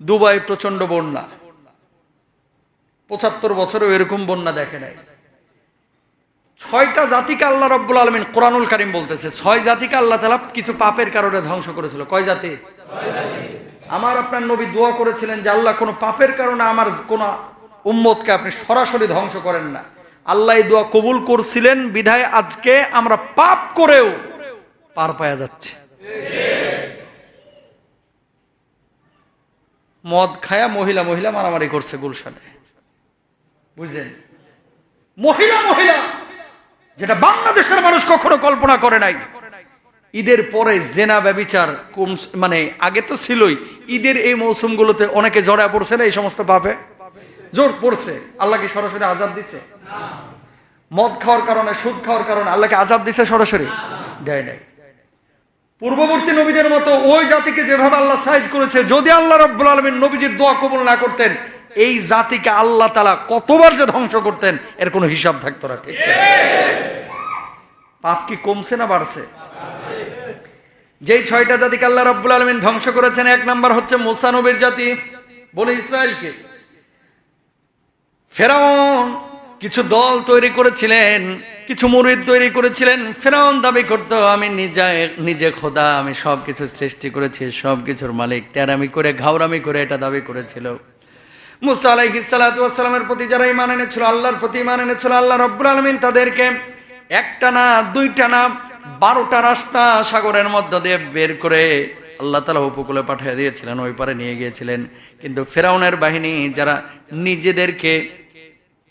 Dubai প্রচণ্ড বন্যা। পঁচাত্তর বছরেও এরকম বন্যা দেখে নাই। ছয়টা জাতিকে আল্লাহ রব্বুল আলমিন কোরআনুল কারিম বলতেছে, ছয় জাতিকে আল্লাহ তালা কিছু পাপের কারণে ধ্বংস করেছিল। কয় জাতি? আমার আপনার নবী দোয়া করেছিলেন যে, আল্লাহ, কোনো পাপের কারণে আমার কোন উম্মতকে আপনি সরাসরি ধ্বংস করেন না। আল্লাহ দোয়া কবুল করছিলেন, বিধায় আজকে আমরা পাপ করেও পার পাওয়া যাচ্ছে। মদ খায়া মহিলা মহিলা মারামারি করছে গুলশানে। বুঝলেন? মহিলা মহিলা, যেটা বাংলাদেশের মানুষ কখনো কল্পনা করে নাই। ঈদের পরে জেনা ব্যবিচার কম মানে আগে তো ছিলই। ঈদের এই মৌসুমগুলোতে অনেকে জড়া পড়ছে না এই সমস্ত পাপে? জোর পড়ছে। আল্লাহ কি সরাসরি আজাব দিছে? মদ খাওয়ার কারণে, সুদ খাওয়ার কারণে আল্লাহকে আজাব দিছে সরাসরি? দেয় নাই। পূর্ববর্তী নবীদের মতো ওই জাতিকে যেভাবে আল্লাহ সাইজ করেছে, যদি আল্লাহ রব্বুল আলমিন নবীজির দোয়া কবুল না করতেন, এই জাতিকে আল্লাহ তালা কতবার যে ধ্বংস করতেন, এর কোনো হিসাব থাকতো না, ঠিক পাপ কি কমছে না বাড়ছে? যেই ছয়টা জাতিকে আল্লাহ রব্বুল আলমিন ধ্বংস করেছেন, এক নাম্বার হচ্ছে মুসা নবীর জাতি বলে ইসরায়েলকে। ফেরাউন কিছু দল তৈরি করেছিলেন কিছু মুরিদ তৈরি করেছিলেন। ফেরাউন দাবি করতো, আমি নিজে নিজে খোদা, আমি সব কিছু সৃষ্টি করেছি সব কিছুর মালিক। তেরামি করে ঘাওরামি করে এটা দাবি করেছিল। মুসা আলাইহিসালামের প্রতি যারা ইমান এনেছিল, আল্লাহর প্রতি ইমান এনেছিল, আল্লাহ রব্বুল আলমিন তাদেরকে একটা না, দুইটা না, বারোটা রাস্তা সাগরের মধ্য দিয়ে বের করে আল্লাহ তালা উপকূলে পাঠিয়ে দিয়েছিলেন, ওই পারে নিয়ে গিয়েছিলেন। কিন্তু ফেরাউনের বাহিনী যারা নিজেদেরকে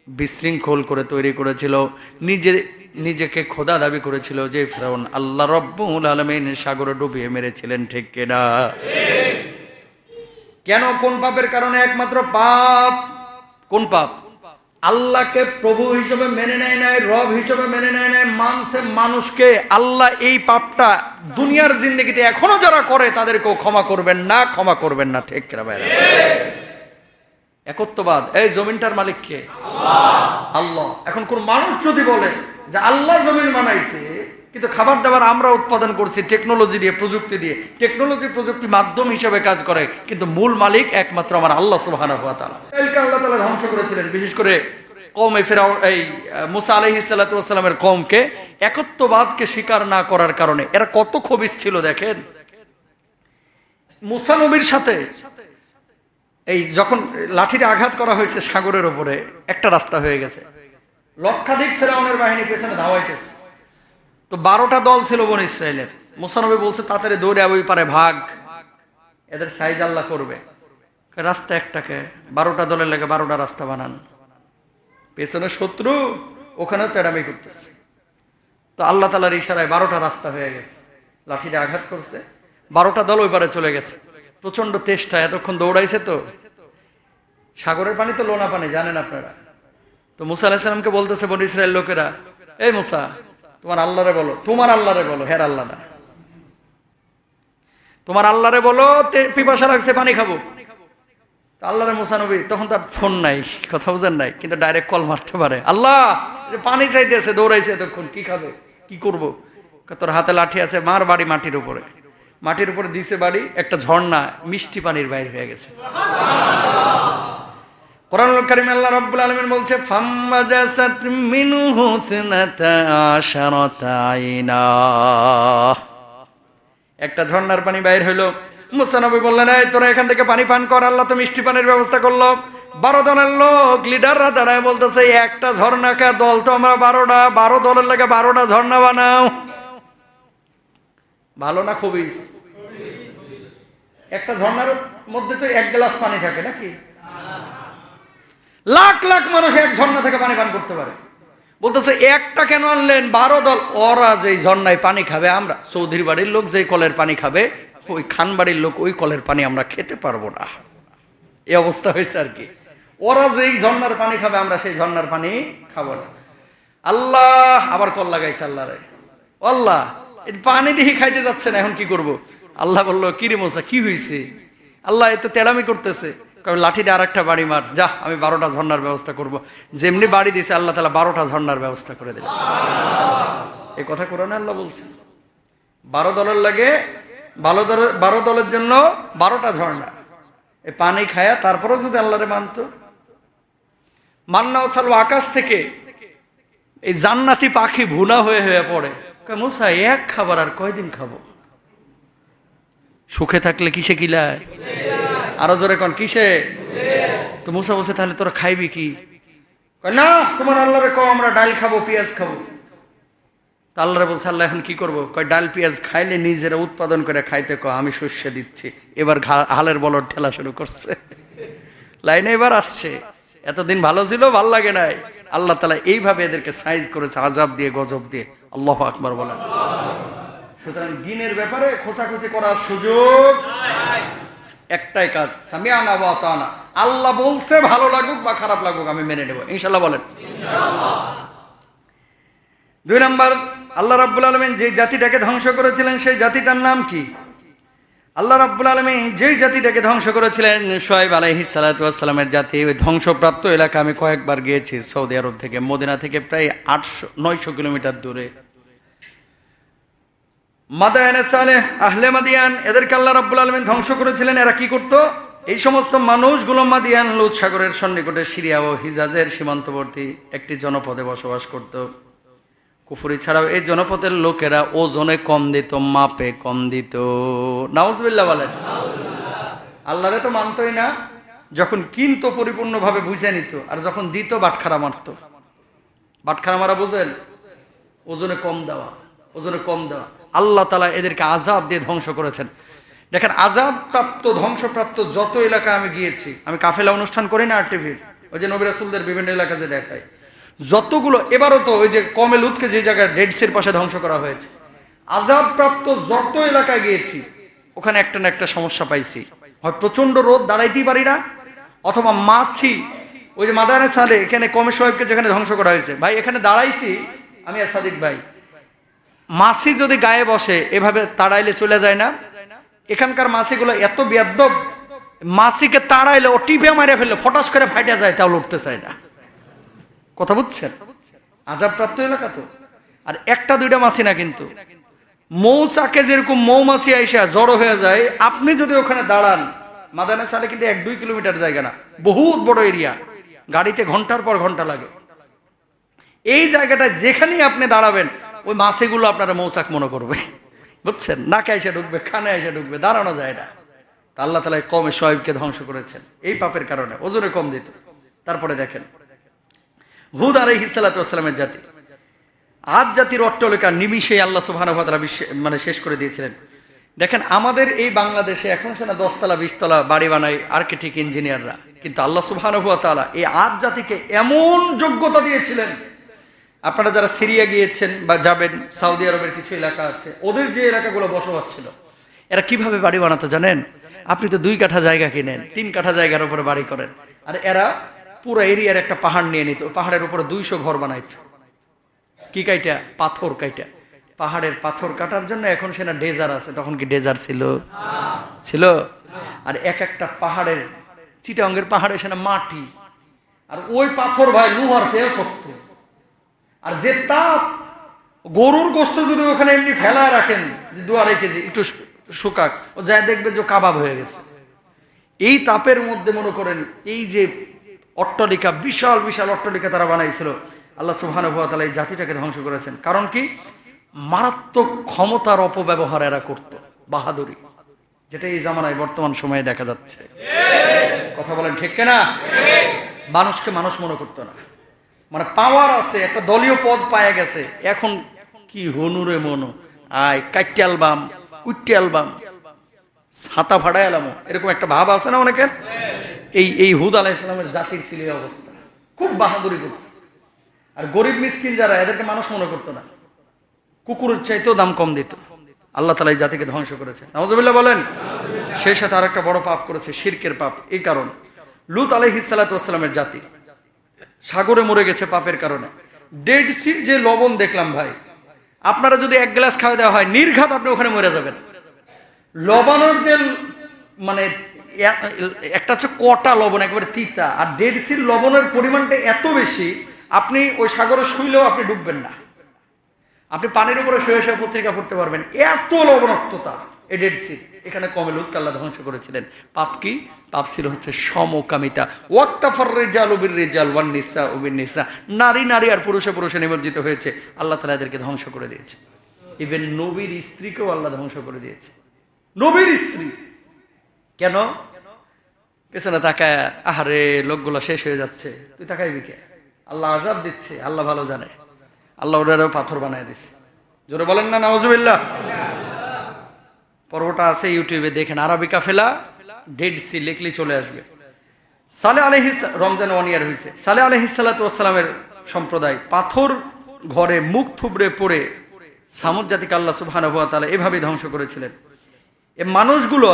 বিশৃঙ্খল করে তৈরি করেছিল, নিজে, নিজেকে খোদা দাবি করেছিল যে ফেরাউন আল্লাহ রব্বুল আলমিন সাগরে ডুবিয়ে মেরেছিলেন, ঠিক কেনা? কেন? কোন পাপের কারণে একমাত্র পাপ? কোন পাপ? আল্লাহকে প্রভু হিসেবে মেনে নেয় নাই, রব হিসেবে মেনে নেয় নাই, মানছে মানুষকে, আল্লাহ এই পাপটা দুনিয়ার জিন্দগিতে এখনও যারা করে তাদেরকেও ক্ষমা করবেন না, ক্ষমা করবেন না, ঠিক কিনা একত্ববাদ। এই জমিনটার মালিক কে? আল্লাহ। এখন কোন মানুষ যদি বলে যে আল্লাহ জমিন বানাইছে কিন্তু খাবার দাবার আমরা উৎপাদন করছি টেকনোলজি দিয়ে প্রযুক্তি দিয়ে টেকনোলজি প্রযুক্তি মাধ্যম হিসেবে কাজ করে কিন্তু মূল মালিক একমাত্র আমার আল্লাহ সুবহানাহু ওয়া তাআলা। আল্লাহ তাআলা ধ্বংস করেছিলেন বিশেষ করে কওমে ফেরাও এই মুসা সালাতু ওয়াস সালামের একত্ববাদকে স্বীকার না করার কারণে। এরা কত খবিস ছিল দেখেন? মুসা নবীর সাথে এই যখন লাঠিতে আঘাত করা হয়েছে সাগরের ওপরে একটা রাস্তা হয়ে গেছে। লক্ষাধিক ফেরাউনের বাহিনী পেছনে ধাওয়াইতেছে। তো বারোটা দল ছিল বন ইসরায়েলের মুসানবী বলছে, তাড়াতাড়ি দৌড়ে ওই পারে ভাগ। এদের সাইজ আল্লাহ করবে। রাস্তা একটাকে, বারোটা দলের লেগে বারোটা রাস্তা বানান। পেছনে শত্রু, ওখানেও তেড়ামি করতেছে। তো আল্লাহ তালার ইশারায় বারোটা রাস্তা হয়ে গেছে। লাঠিতে আঘাত করছে। বারোটা দল ওই পারে চলে গেছে। প্রচণ্ড তেষ্টা, এতক্ষণ দৌড়াইছে তো। সাগরের পানি তো লোনা পানি, জানেন আপনারা। তো মুসা আলাহিসামকে বলতেছে, বন ইসরায়েল লোকেরা, এই মুসা, তোমার আল্লাহরে বলো, তোমার আল্লাহরে বলো, হের আল্লাহ তোমার আল্লাহরে বলো পিপাসা লাগছে পানি খাব। আল্লাহরে মুসানবী তখন তার ফোন নাই, কথা বুঝেন নাই, কিন্তু ডাইরেক্ট কল মারতে পারে। আল্লাহ পানি চাইতেছে, দৌড়াইছে এতক্ষণ, কি খাবে, কি করব? তোর হাতে লাঠি আছে, মার বাড়ি মাটির উপরে। মাটির উপরে দিছে বাড়ি, একটা ঝর্ণা, মিষ্টি পানির বাইর হয়ে গেছে। কোরআনুল কারীম আল্লাহ রাব্বুল আলামিন বলছে আশারাতা একটা ঝর্ণার পানি বাইর হইল। মুসা নবী বললেন, এই তোরা এখান থেকে পানি পান কর, আল্লাহ তো মিষ্টি পানির ব্যবস্থা করল। বারো দলের লোক লিডাররা দাঁড়ায় বলতেছে, একটা ঝর্ণা খা, দল তো আমরা বারোটা, বারো দলের লাগে বারোটা ঝর্ণা বানাও। ভালো না খুবই একটা ঝর্ণার মধ্যে তো এক গ্লাস পানি থাকে নাকি? লাখ লাখ মানুষ এক ঝর্ণা থেকে পানি পান করতে পারে। বলতেছে, একটা কেন আনলেন? বারো দল। ওরা যে ঝর্ণায় পানি খাবে, আমরা চৌধুরী বাড়ির লোক যে কলের পানি খাবে, ওই খান বাড়ির লোক ওই কলের পানি আমরা খেতে পারব না। এই অবস্থা হয়েছে আর কি। ওরা যেই ঝর্ণার পানি খাবে, আমরা সেই ঝর্ণার পানি খাব না। আল্লাহ, আবার কল লাগাইছে আল্লাহ আল্লাহ পানি দিয়ে খাইতে যাচ্ছে না, এখন কি করব? আল্লাহ বলল কি রে মোসা, কি হয়েছে আল্লাহ এ তো তেড়ামি করতেছে। কবে লাঠি দিয়ে আরেকটা বাড়ি মার, যা, আমি বারোটা ঝর্ণার ব্যবস্থা করব। যেমনি বাড়ি দিয়েছে, আল্লাহ তালা বারোটা ঝর্ণার ব্যবস্থা করে দিল এই কথা কোরআনে আল্লাহ বলছে। বারো দলের লাগে, বারো দলের বারো দলের জন্য বারোটা ঝর্ণা। এই পানি খায়া তারপরেও যদি আল্লাহরে মানতো। মান্না সালু আকাশ থেকে এই জান্নাতি পাখি ভুনা হয়ে হয়ে পড়ে। মুসা, এক খাবার আর কয়দিন খাব? সুখে থাকলে কিসে কিলায় আরও জোরে কন, কিসে? তো মুসা বলছে, তাহলে তোরা খাইবি কি? না, তোমার আল্লাহরে কও, আমরা ডাল খাব, পেঁয়াজ খাব। আল্লাহরে বলছে, আল্লাহ, এখন কি করব? কয়, ডাল, পেঁয়াজ খাইলে নিজেরা উৎপাদন করে খাইতে কয়, আমি শস্য দিচ্ছি। এবার হালের বলর ঠেলা শুরু করছে। লাইনে এবার আসছে। এতদিন ভালো ছিল, ভালো লাগে নাই। আল্লাহ তালা এইভাবে এদেরকে সাইজ করেছে, আজাব দিয়ে, গজব দিয়ে। আল্লাহ আকবার বলেন। সুতরাং দিনের ব্যাপারে খোঁচাখুচি করার সুযোগ একটাই কাজ। সামিয়ানা ওয়া আতানা। আল্লাহ বলছে, ভালো লাগুক বা খারাপ লাগুক, আমি মেনে নেব। ইনশাল্লাহ বলেন। দুই নম্বর, আল্লাহ রাব্বুল আলমিন যে জাতিটাকে ধ্বংস করেছিলেন, সেই জাতিটার নাম কি? আল্লাহ রাব্বুল আলমিন যেই জাতিটাকে ধ্বংস করেছিলেন সোয়েব আলহি সালাতামের জাতি, ওই ধ্বংসপ্রাপ্ত এলাকা আমি কয়েকবার গিয়েছি সৌদি আরব থেকে, মদিনা থেকে প্রায় আটশো, নয়শো কিলোমিটার দূরে। মাদায়ানে আহলে মাদিয়ান, এদেরকে আল্লাহ রাব্বুল আলমিন ধ্বংস করেছিলেন, এরা কি করত? এই সমস্ত মানুষগুলো মাদিয়ান লুৎ সাগরের সন্নিকটে সিরিয়া ও হিজাজের সীমান্তবর্তী একটি জনপদে বসবাস করত। কুফুরি ছাড়াও এই জনপদের লোকেরা ওজনে কম দিত, মাপে কম দিত। নাউজবিল্লা বলেন। আল্লাহরে তো মানতই না, যখন কিনতো পরিপূর্ণভাবে বুঝে নিত, আর যখন দিত, বাটখারা মারতো। বাটখারা মারা বুঝেন? ওজনে কম দেওয়া, ওজনে কম দেওয়া। আল্লাহ তালা এদেরকে আজাব দিয়ে ধ্বংস করেছেন। দেখেন আজাব প্রাপ্ত ধ্বংসপ্রাপ্ত যত এলাকা আমি গিয়েছি, আমি কাফেলা অনুষ্ঠান করি না আর টিভির, ওই যে নবিরাসুলদের বিভিন্ন এলাকা যে দেখায়। যতগুলো এবারও তো ওই যে কমে লুৎকে যে জায়গায় ডেডসির পাশে ধ্বংস করা হয়েছে। আজাব প্রাপ্ত যত এলাকায় গিয়েছি, ওখানে একটা না একটা সমস্যা পাইছি। হয় প্রচণ্ড রোদ, দাঁড়াইতেই পারি না, অথবা মাছি, ওই যে মাদানে সালে এখানে কমে সাহেবকে যেখানে ধ্বংস করা হয়েছে। ভাই, এখানে দাঁড়াইছি, আমি আর সাদিক ভাই। মাছি যদি গায়ে বসে, এভাবে তাড়াইলে চলে যায় না। এখানকার মাছিগুলো এত বেদ্যব মাছিকে তাড়াইলে ও টিপে মারে ফেললে, ফটাস করে ফাইটা যায়, তাও লড়তে চায় না। কথা বুঝছেন? আজাব প্রাপ্ত এলাকা তো? আর একটা দুইটা মাছি না কিন্তু। মৌচাকে যেরকম মৌমাছি আইসা জড়ো হয়ে যায়, আপনি যদি ওখানে দাঁড়ান, মাদানে সালে কিন্তু এক দুই কিলোমিটার জায়গা না। বহুত বড় এরিয়া। গাড়িতে ঘণ্টার পর ঘণ্টা লাগে। এই জায়গাটা যেখানেই আপনি দাঁড়াবেন, ওই মাছিগুলো আপনারা মৌচাক মনে করবে। বুঝছেন? নাকে এসে ঢুকবে, কানে এসে ঢুকবে, দাঁড়ানো যায় না। আল্লাহ তালা কমে শোয়েবকে ধ্বংস করেছেন। এই পাপের কারণে ওজনে কম দিত। তারপরে দেখেন হুদ আলাই হিসালাতামের জাতি। আজ জাতির অট্টলিকা নিমিষে আল্লাহ সুবাহানুভাতারা মানে শেষ করে দিয়েছিলেন। দেখেন, আমাদের এই বাংলাদেশে এখন সেনা দশতলা, বিশতলা বাড়ি বানায় আর্কিটেক্ট ইঞ্জিনিয়াররা কিন্তু আল্লাহ সুবাহানুভাতালা এই আজ জাতিকে এমন যোগ্যতা দিয়েছিলেন। আপনারা যারা সিরিয়া গিয়েছেন বা যাবেন, সৌদি আরবের কিছু এলাকা আছে, ওদের যে এলাকাগুলো বসবাস ছিল, এরা কীভাবে বাড়ি বানাতো জানেন? আপনি তো দুই কাঠা জায়গা কিনেন, তিন কাঠা জায়গার উপরে বাড়ি করেন। আর এরা পুরো এরিয়ার একটা পাহাড় নিয়ে নিত। পাহাড়ের উপরে দুইশো ঘর বানাইত। কি কাইটা? পাথর কাইটা। পাহাড়ের পাথর কাটার জন্য এখন সেনা ডেজার আছে। তখন কি ডেজার ছিল? ছিল। আর এক একটা পাহাড়ের চিটাঙ্গের পাহাড়ে সেনা মাটি। আর ওই পাথর ভাই লুহার চেয়ে শক্ত। আর যে তাপ, গরুর গোস্ত যদি ওখানে এমনি ফেলায় রাখেন, যে দু আড়াই কেজি, একটু শুকাক, ও যায় দেখবে যে কাবাব হয়ে গেছে। এই তাপের মধ্যে মনে করেন, এই যে অট্টলিকা, বিশাল বিশাল অট্টলিকা তারা বানাইছিল। আল্লাহ সুবহানাহু এই জাতিটাকে ধ্বংস করেছেন। কারণ কি? মারাত্মক ক্ষমতার অপব্যবহার এরা করত, বাহাদুরি। যেটা এই জামানায় বর্তমান সময়ে দেখা যাচ্ছে। কথা বলেন ঠিক না মানুষকে মানুষ মনে করতো না। মানে পাওয়ার আছে, একটা দলীয় পদ পায়ে গেছে। এখন কি হনুরে মনো? আয় কাইটে অ্যালবাম কুইটে অ্যালবাম। ছাতা ফাড়া এলাম এরকম একটা ভাব আছে না অনেকের? এই এই হুদ আলাহ ইসলামের জাতির ছিল এই অবস্থা। খুব বাহাদুরি করত। আর গরিব মিসকিন যারা, এদেরকে মানুষ মনে করতো না। কুকুরের চাইতেও দাম কম দিত। আল্লাহ তালা এই জাতিকে ধ্বংস করেছে। নওয়াজবিল্লাহ বলেন সেই সাথে আর একটা বড় পাপ করেছে, শিরকের পাপ। এই কারণ, লুত আলহিসাল্লামের জাতি সাগরে মরে গেছে পাপের কারণে। ডেড সির যে লবণ দেখলাম ভাই, আপনারা যদি এক গ্লাস খাওয়া দেওয়া হয়, নির্ঘাত আপনি ওখানে মরে যাবেন। লবণের যে মানে একটা হচ্ছে কটা লবণ, একেবারে তিতা, আর ডেড সির লবণের পরিমাণটা এত বেশি, আপনি ওই সাগরে শুইলেও আপনি ডুববেন না। আপনি পানির উপরে শুয়ে শুয়ে পত্রিকা পড়তে পারবেন। এত লবণাক্ততা এই ডেড সি এখানে কমে লুৎকাল্লা ধ্বংস করেছিলেন। পাপ কি? পাপ ছিল হচ্ছে সমকামিতা। ওয়াক্তাফর রেজাল উবির রেজাল ওয়ান নিসা উবির নিসা। নারী নারী আর পুরুষে পুরুষে নিমজ্জিত হয়েছে। আল্লাহ তালা এদেরকে ধ্বংস করে দিয়েছে। ইভেন নবীর স্ত্রীকেও আল্লাহ ধ্বংস করে দিয়েছে। নবীর স্ত্রী। কেন? পেছনে তাকায়, আহারে, লোকগুলো শেষ হয়ে যাচ্ছে। তুই তাকাইবি কে? আল্লাহ আজাব দিচ্ছে, আল্লাহ ভালো জানে। আল্লাহ ওটারও পাথর বানায় দিচ্ছে জোরে বলেন না নওয়াজুবিল্লাহ পর্বটা আছে ইউটিউবে, দেখেন আরবিকা ফেলা ডেড সি লিখলি চলে আসবে। সালে আলহি রমজান ওয়ান ইয়ার হয়েছে সালে আলহিসাল্লাতামের সম্প্রদায়, পাথর ঘরে মুখ থুবড়ে পড়ে সামুদ জাতিকে আল্লাহ সুবহান তালা এভাবে ধ্বংস করেছিলেন। এ মানুষগুলো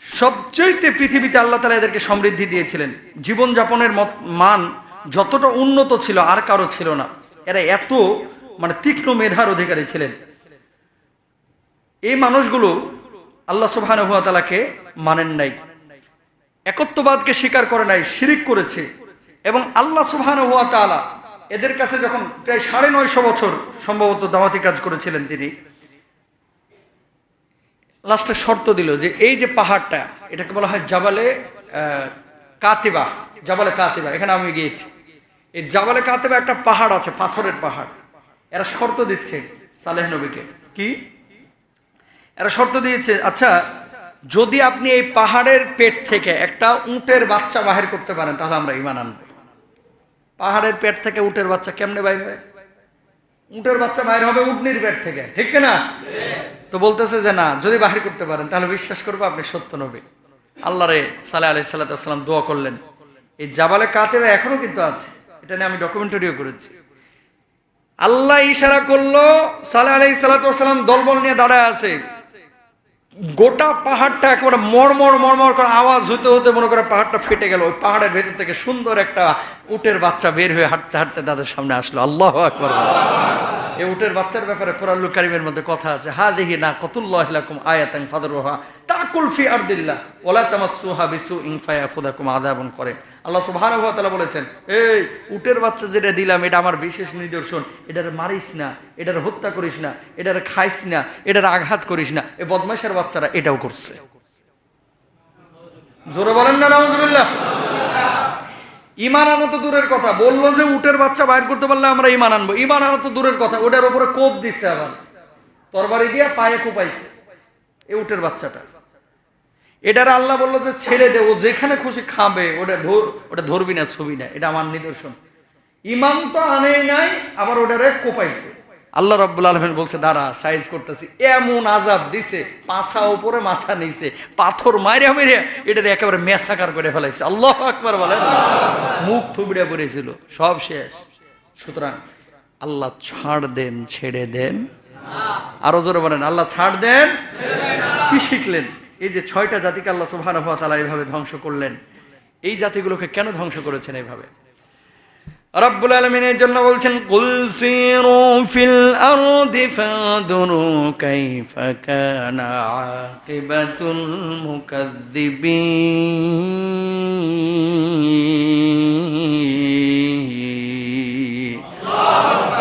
সবচেয়ে পৃথিবীতে আল্লাহ তালা এদেরকে সমৃদ্ধি দিয়েছিলেন। জীবনযাপনের মান যতটা উন্নত ছিল, আর কারও ছিল না। এরা এত মানে তীক্ষ্ণ মেধার অধিকারী ছিলেন। এই মানুষগুলো আল্লাহ সুবহান তালাকে মানেন নাই। একত্ববাদকে স্বীকার করে নাই, শিরিক করেছে। এবং আল্লাহ সুবহান হুয়া তাআলা এদের কাছে যখন প্রায় সাড়ে নয়শো বছর সম্ভবত দাওয়াতি কাজ করেছিলেন তিনি লাস্টে শর্ত দিল যে এই যে পাহাড়টা, এটাকে বলা হয় জাবালে কাতিবা জাবালে কাতিবা, এখানে আমি গিয়েছি। এই জাবালে কাতিবা একটা পাহাড় আছে, পাথরের পাহাড়। এরা শর্ত দিচ্ছে সালেহ নবীকে। কি? এরা শর্ত দিয়েছে আচ্ছা যদি আপনি এই পাহাড়ের পেট থেকে একটা উটের বাচ্চা বাহির করতে পারেন, তাহলে আমরা ইমান আনব। পাহাড়ের পেট থেকে উটের বাচ্চা কেমনে বাইর হয়? উটের বাচ্চা বাইর হবে উটনির পেট থেকে, ঠিক না তো বলতেছে যে না, যদি বাহির করতে পারেন, তাহলে বিশ্বাস করব আপনি সত্য নবী। আল্লাহ রে, সালাহ আলি সাল্লাম দোয়া করলেন। এই জাবালে কাতেরা এখনও কিন্তু আছে, এটা নিয়ে আমি ডকুমেন্টারিও করেছি। আল্লাহ ইশারা করল সালে আলি সাল্লাম দলবল নিয়ে দাঁড়ায় আছে। গোটা পাহাড়টা একেবারে মরমর মরমর করে আওয়াজ হতে হতে মনে করে পাহাড়টা ফেটে গেল। ওই পাহাড়ের ভেতর থেকে সুন্দর একটা উটের বাচ্চা বের হয়ে হাঁটতে হাঁটতে তাদের সামনে আসলো। আল্লাহ আকবর। এই উটের বাচ্চার ব্যাপারে কোরআনুল কারিমের মধ্যে কথা আছে। হা দেখি না কতুল্লাহ লাকুম আয়াতাং ফাদরুহা। তাকুল ফি আরদিল্লাহ। ওয়ালা তামাসসুহা বিসু ইন ফায়াখুদাকুম আযাবুন করে আল্লাহ সুবহানাহু বলেছেন, এই উটের বাচ্চা যেটা দিলাম, এটা আমার বিশেষ নিদর্শন। এটার মারিস না, এটার হত্যা করিস না, এটার খাইস না, এটার আঘাত করিস না। এই বদমাশের বাচ্চারা এটাও করছে। জোরে বলেন না, নাউজুবিল্লাহ। ইমান আনো তো দূরের কথা। বলল যে উটের বাচ্চা বাইর করতে পারলে আমরা ইমান আনব। ইমান আনো তো দূরের কথা। ওটার উপরে কোপ দিচ্ছে আবার। তরবারি দিয়ে পায়ে কোপাইছে। এই উটের বাচ্চাটা। এটার আল্লাহ বলল যে ছেড়ে দে, ও যেখানে খুশি খাবে, ওটা ধর, ওটা ধরবি না, ছবি না, এটা আমার নিদর্শন। ইমান তো আনেই নাই, আবার ওটারে কোপাইছে। আল্লাহ রব্বুল আলমেন বলছে, দাঁড়া সাইজ করতেছি। এমন আজাব দিছে, পাছা উপরে মাথা নিছে, পাথর মাইরে মেরে এটার একেবারে মেসাকার করে ফেলাইছে। আল্লাহ আকবার বলেন। মুখ থুবড়ে পড়েছিল, সব শেষ। সুতরাং আল্লাহ ছাড় দেন, ছেড়ে দেন। আরও জোরে বলেন, আল্লাহ ছাড় দেন। কি শিখলেন? এই যে ছয়টা জাতিকে আল্লাহ সুবহানাহু ওয়া তাআলা এইভাবে ধ্বংস করলেন, এই জাতিগুলোকে কেন ধ্বংস করেছেন এইভাবে রব্বুল আলমিন এর জন্য বলছেন, কুল সিরু ফিল আরদি ফাদুরু কাইফা কানা আকিবাতুল মুকাজ্জিবিন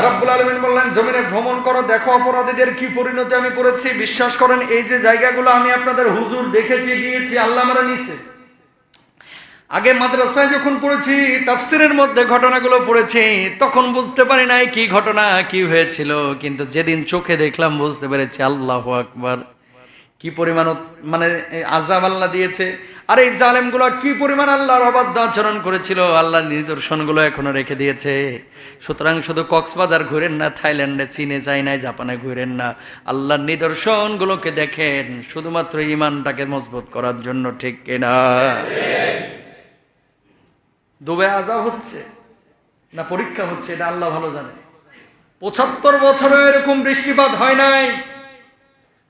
রব্বুল আলমিন বললেন, জমিনে ভ্রমণ করো, দেখো অপরাধীদের কি পরিণতি আমি করেছি। বিশ্বাস করেন, এই যে জায়গাগুলো আমি আপনাদের হুজুর দেখেছি, গিয়েছি, আল্লাহ আগে মাদ্রাসায় যখন পড়েছি, তাফসিরের মধ্যে ঘটনাগুলো পড়েছি, তখন বুঝতে পারি নাই কি ঘটনা, কি হয়েছিল। কিন্তু যেদিন চোখে দেখলাম, বুঝতে পেরেছি, আল্লাহ আকবার। কি পরিমাণ মানে আজাব আল্লাহ দিয়েছে। আর এই জালেমগুলো কি পরিমাণ আল্লাহর অবাধ্য আচরণ করেছিল? আল্লাহর নিদর্শনগুলো এখনও রেখে দিয়েছে। সুতরাং শুধু কক্সবাজার ঘুরেন না, থাইল্যান্ডে, চীনে চাইনায় জাপানে ঘুরেন না। আল্লাহর নিদর্শনগুলোকে দেখেন, শুধুমাত্র ইমানটাকে মজবুত করার জন্য ঠিক কিনা? দুবে আজাব হচ্ছে না পরীক্ষা হচ্ছে, এটা আল্লাহ ভালো জানে। পঁচাত্তর বছরে এরকম বৃষ্টিপাত হয় নাই।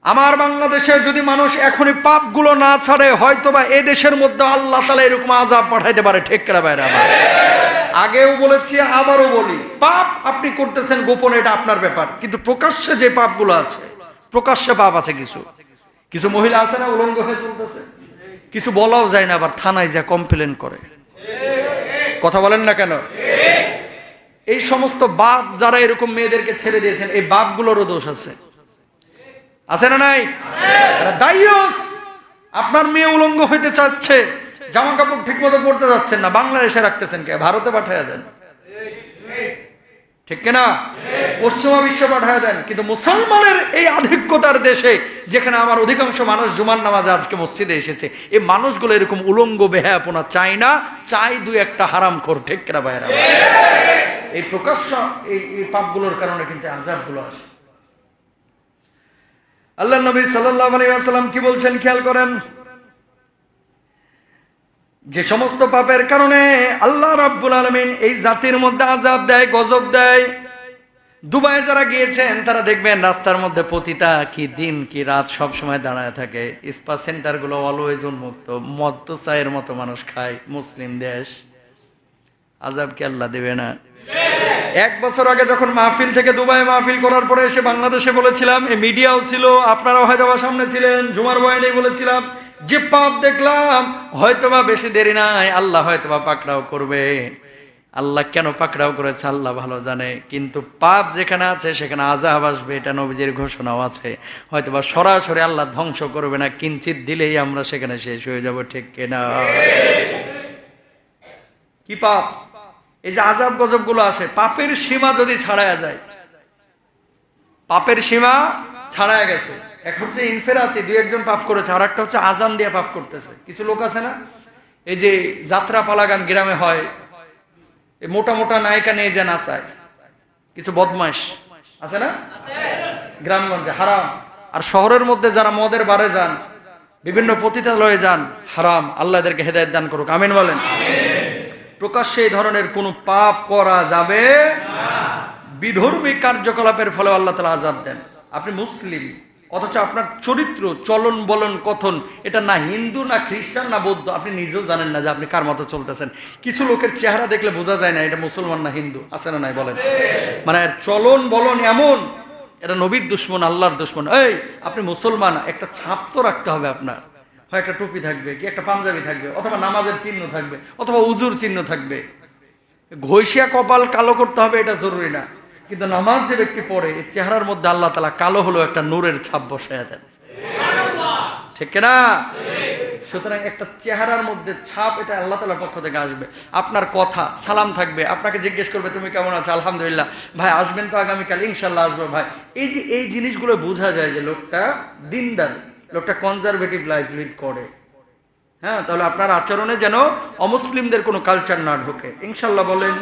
আমার বাংলাদেশে যদি মানুষ এখনই পাপগুলো না ছাড়ে হয়তো বা এ দেশের মধ্যে আল্লাহ তালা এরকম আজাব পাঠাইতে পারে। ঠেকরা বাইরে আমার? আগেও বলেছি, আবারও বলি, পাপ আপনি করতেছেন গোপনে, এটা আপনার ব্যাপার। কিন্তু প্রকাশ্যে যে পাপগুলো আছে, প্রকাশ্যে পাপ আছে কিছু। কিছু মহিলা আছে না, উলঙ্গ হয়ে চলতেছে? কিছু বলাও যায় না, আবার থানায় যা কমপ্লেন করে। কথা বলেন না কেন? এই সমস্ত বাপ যারা এরকম মেয়েদেরকে ছেড়ে দিয়েছেন, এই বাপগুলোরও দোষ আছে। আছে না নাই? দায়ুস। আপনার মেয়ে উলঙ্গ হইতে চাচ্ছে জামা কাপড় ঠিক মতো পড়তে যাচ্ছেন না বাংলাদেশে রাখতেছেন কে? ভারতে পাঠাইয়া দেন। ঠিক কিনা? পশ্চিমা বিশ্বে পাঠায় দেন। কিন্তু মুসলমানের এই আধিক্যতার দেশে যেখানে আমার অধিকাংশ মানুষ জুমার নামাজে আজকে মসজিদে এসেছে এই মানুষগুলো এরকম উলঙ্গ বেহায়াপনা চায় না চাই দুই একটা হারাম খোর। ঠিক কিনা বাইরা এই প্রকাশ্য এই এই পাপগুলোর কারণে কিন্তু আজাবগুলো আসে। আল্লাহ নবী আলাইসাল্লাম কি বলছেন খেয়াল করেন? যে সমস্ত পাপের কারণে আল্লাহ রাব্বুল আলমিন এই জাতির মধ্যে আজাব দেয়, গজব দেয়। দুবাই যারা গিয়েছেন, তারা দেখবেন রাস্তার মধ্যে পতিতা, কি দিন, কি রাত সব সময় দাঁড়ায় থাকে। স্পা সেন্টারগুলো অলওয়েজ উন্মুক্ত মদ্য চায়ের মতো মানুষ খায়, মুসলিম দেশ। আজাব কি আল্লাহ দেবে না? এক বছর আগে যখন মাহফিল থেকে দুবাই মাহফিল করার পরে এসে বাংলাদেশে বলেছিলাম এই মিডিয়াও ছিল, আপনারাও হয়তো বা সামনে ছিলেন, জুমার বয়ানে বলেছিলাম, যে পাপ দেখলাম, হয়তোবা বেশি দেরি নাই, আল্লাহ হয়তোবা পাকড়াও করবে। আল্লাহ কেন পাকড়াও করেছে, আল্লাহ ভালো জানে। কিন্তু পাপ যেখানে আছে, সেখানে আজাব আসবে, এটা নবীজির ঘোষণাও আছে। হয়তোবা সরাসরি আল্লাহ ধ্বংস করবে না, কিঞ্চিত দিলেই আমরা সেখানে শেষ হয়ে যাব, ঠিক কিনা? কি পাপ? এই যে আজাব গজবগুলো আসে, পাপের সীমা যদি ছাড়ায়া যায়, পাপের সীমা ছাড়ায় গেছে। এক হচ্ছে ইনফেরাতে দুই একজন পাপ করেছে আর একটা হচ্ছে আজান দিয়ে পাপ করতেছে। কিছু লোক আছে না? এই যে যাত্রা পালাগান গ্রামে হয় মোটা মোটা নায়িকা নিয়ে যে নাচায়, কিছু বদমাইশ আছে না? গ্রামগঞ্জে, হারাম। আর শহরের মধ্যে যারা মদের বারে যান, বিভিন্ন পতিতালয়ে যান, হারাম। আল্লাহদেরকে হেদায়ত দান করুক। আমিন বলেন। প্রকাশ্যে এই ধরনের কোনো পাপ করা যাবে বিধর্মী কার্যকলাপের ফলে আল্লাহ তালা আজাদ দেন। আপনি মুসলিম, অথচ আপনার চরিত্র, চলন বলন, কথন, এটা না হিন্দু, না খ্রিস্টান, না বৌদ্ধ, আপনি নিজেও জানেন না যে আপনি কার মতো চলতেছেন। কিছু লোকের চেহারা দেখলে বোঝা যায় না এটা মুসলমান না হিন্দু, আছে না নাই বলেন? মানে চলন বলন এমন, এটা নবীর দুশ্মন, আল্লাহর দুশ্মন। এই, আপনি মুসলমান, একটা ছাপ তো রাখতে হবে আপনার। হয় একটা টুপি থাকবে কি, একটা পাঞ্জাবি থাকবে, অথবা নামাজের চিহ্ন থাকবে, অথবা উজুর চিহ্ন থাকবে। ঘষিয়া কপাল কালো করতে হবে এটা জরুরি না। কিন্তু নামাজ যে ব্যক্তি পড়ে এই চেহারার মধ্যে আল্লাহ তালা কালো হলো একটা নূরের ছাপ বসায় দেন। ঠিক না সুতরাং একটা চেহারার মধ্যে ছাপ, এটা আল্লাহ তালার পক্ষ থেকে আসবে। আপনার কথা, সালাম থাকবে, আপনাকে জিজ্ঞেস করবে, তুমি কেমন আছো? আলহামদুলিল্লাহ। ভাই, আসবেন তো আগামীকাল ইনশাল্লাহ আসব ভাই। এই যে, এই জিনিসগুলো বোঝা যায় যে লোকটা দিনদার। লোকটা কনজারভেটিভ লাইফ লিড করে। হ্যাঁ তাহলে আপনার আচরণে যেন অমুসলিমদের কোনো কালচার না ঢোকে। ইনশাল্লাহ বলেন।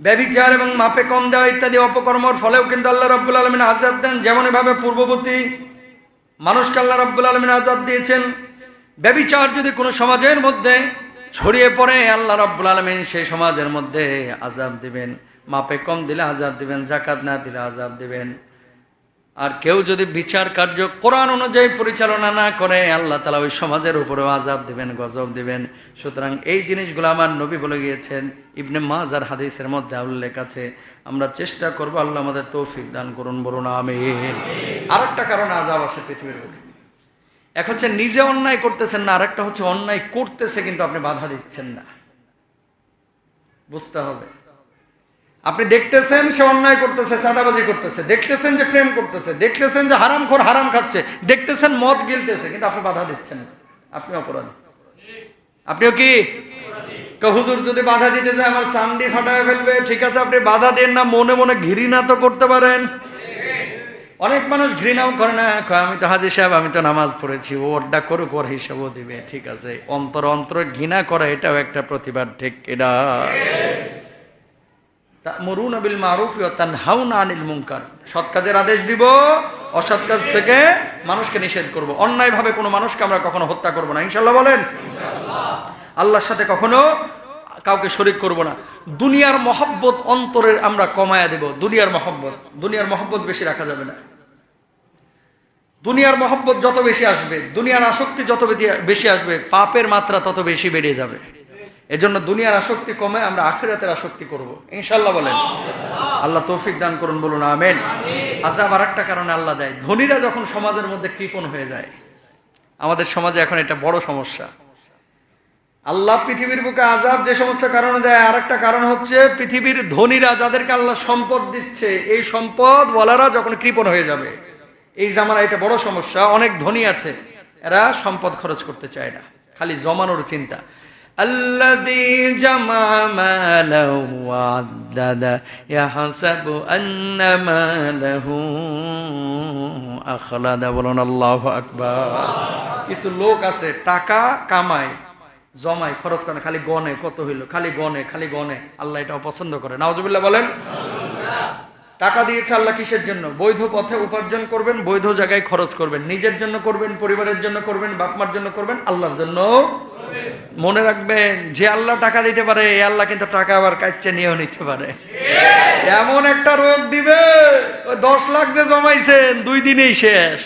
ব্যবিচার এবং মাপে কম দেওয়া ইত্যাদি অপকর্মর ফলেও কিন্তু আল্লাহ রব্বুল আলমিন আজাদ দেন। যেমন এভাবে পূর্ববর্তী মানুষকে আল্লাহ রব্বুল আলমিন আজাদ দিয়েছেন। ব্যবিচার যদি কোনো সমাজের মধ্যে ছড়িয়ে পড়ে, আল্লাহ রব্বুল আলমিন সেই সমাজের মধ্যে আজাব দিবেন। মাপে কম দিলে আজাব দিবেন, জাকাত না দিলে আজাব দিবেন। আর কেউ যদি বিচার কার্য কোরআন অনুযায়ী পরিচালনা না করে, আল্লাহ তালা ওই সমাজের উপরেও আজাব দিবেন, গজব দিবেন। সুতরাং এই জিনিসগুলো আমার নবী বলে গিয়েছেন, ইবনে মাজার হাদিসের মধ্যে উল্লেখ আছে। আমরা চেষ্টা করব আল্লাহ আমাদের তৌফিক দান করুন, বলুন আমি আরেকটা কারণ আজাব আসে পৃথিবীর এক হচ্ছে নিজে অন্যায় করতেছেন না, আরেকটা হচ্ছে অন্যায় করতেছে কিন্তু আপনি বাধা দিচ্ছেন না। বুঝতে হবে। আপনি দেখতেছেন সে অন্যায় করতেছে, চাঁদাবাজি করতেছে, দেখতেছেন যে প্রেম করতেছে, দেখতেছেন যে হারাম খোর হারাম খাচ্ছে, দেখতেছেন মদ গিলতেছে, কিন্তু আপনি বাধা দিচ্ছেন আপনি অপরাধী। আপনিও কি? হুজুর যদি বাধা দিতে যায়, আমার চান্দি ফাটায় ফেলবে। ঠিক আছে, আপনি বাধা দেন না, মনে মনে ঘৃণা তো করতে পারেন। অনেক মানুষ ঘৃণাও করে না আমি তো হাজি সাহেব, আমি তো নামাজ পড়েছি, ও ওরটা করুক, ওর হিসাবও দিবে। ঠিক আছে, অন্তর অন্তর ঘৃণা করা, এটাও একটা প্রতিবাদ, ঠিক এটা মরুন বিল মারুফ তানহাউনা আনিল মুনকার। সৎ কাজের আদেশ দিব, অসৎ কাজ থেকে মানুষকে নিষেধ করব। অন্যায় ভাবে কোনো মানুষকে আমরা কখনো হত্যা করব না। ইনশাল্লাহ বলেন? আল্লাহর সাথে কখনো কাউকে শরিক করব না। দুনিয়ার মহব্বত অন্তরের আমরা কমায়া দেব। দুনিয়ার মহব্বত। দুনিয়ার মহব্বত বেশি রাখা যাবে না। দুনিয়ার মহব্বত যত বেশি আসবে, দুনিয়ার আসক্তি যত বেশি আসবে, পাপের মাত্রা তত বেশি বেড়ে যাবে। এজন্য দুনিয়ার আসক্তি কমে, আমরা আখিরাতের আসক্তি করব। ইনশাল্লাহ বলেন। আল্লাহ তৌফিক দান করুন, বলুন আমেন। আজাব আর একটা কারণে আল্লাহ দেয়। ধনীরা যখন সমাজের মধ্যে কৃপণ হয়ে যায়, আমাদের সমাজে এখন এটা বড় সমস্যা। আল্লাহ পৃথিবীর বুকে আজাব যে সমস্ত কারণে দেয় আর একটা কারণ হচ্ছে পৃথিবীর ধনীরা যাদেরকে আল্লাহ সম্পদ দিচ্ছে, এই সম্পদ বলারা যখন কৃপণ হয়ে যাবে, এই জামানা এটা বড় সমস্যা। অনেক ধনী আছে, এরা সম্পদ খরচ করতে চায় না। খালি জমানোর চিন্তা। الذي جمع ماله وعدده يحسب أن ماله أخلد বলুন আল্লাহু আকবার কিছু লোক আছে টাকা কামায় জমায় খরচ করে না, খালি গনে কত হইলো খালি গনে খালি গনে আল্লাহ এটা অপছন্দ করে নাওজুবিল্লাহ বলেন টাকা দিয়েছে আল্লাহ কিসের জন্য? বৈধ পথে উপার্জন করবেন, বৈধ জায়গায় খরচ করবেন। নিজের জন্য করবেন, পরিবারের জন্য করবেন, বাপমার জন্য করবেন, আল্লাহর জন্য মনে রাখবেন, যে আল্লাহ টাকা দিতে পারে, এ আল্লাহ কিন্তু টাকা আবার কাচ্ছে নিয়েও নিতে পারে। এমন একটা রোগ দিবে দশ লাখ যে জমাইছেন, দুই দিনেই শেষ।